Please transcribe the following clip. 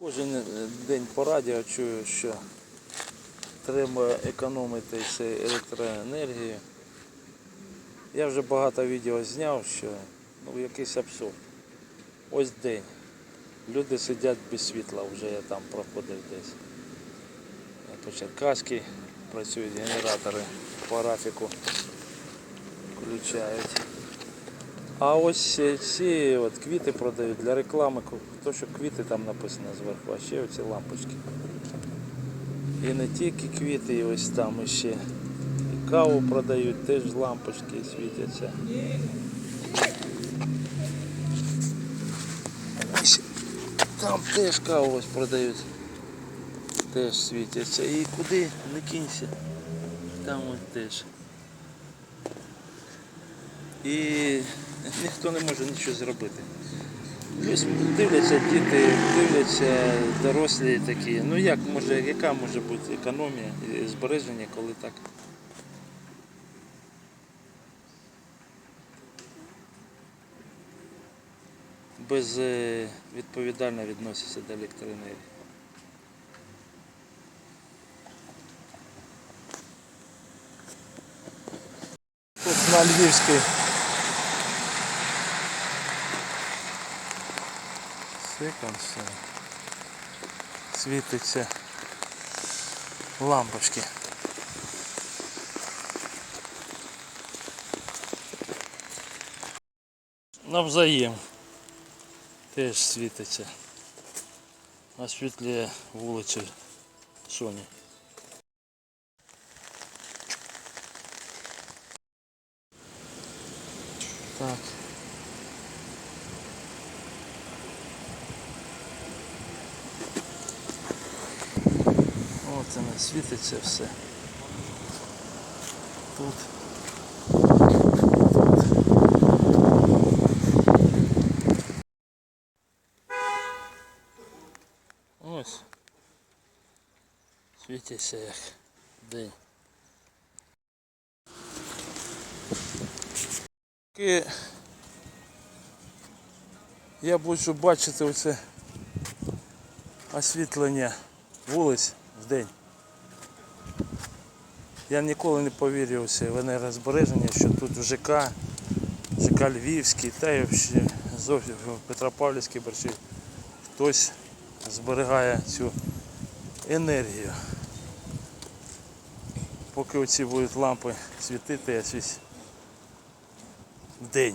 Кожен е, день по радіо чую, що треба економити електроенергію. Я вже багато відео зняв, що ну, якийсь абсурд. Ось день. Люди сидять без світла, вже я там проходив десь. По Черкаській працюють генератори по графіку. Включають. А ось ці от квіти продають для реклами, то що квіти там написано зверху, а ще оці лампочки. І не тільки квіти, і ось там ще і каву продають, теж лампочки світяться. Там теж каву ось продають. Теж світяться. І куди не кинься. Там ось теж. І ніхто не може нічого зробити. Ось дивляться діти, дивляться дорослі такі. Ну як може, яка може бути економія і збереження, коли так? Безвідповідально відносяться до електроенергії. Тут на Львівській Секунд все. Світиться лампочки. Навзаєм теж світиться. Освітлює вулицю Соні. Так. Світиться все. Тут. Ось. Світиться як день. Таки Я буду бачити оце освітлення вулиць в день. Я ніколи не повірив у в енергозбереження, що тут в ЖК, ЖК Львівський, та й взагалі зовсім Петропавлівській борщі хтось зберігає цю енергію. Поки оці будуть лампи світити, я свісь день.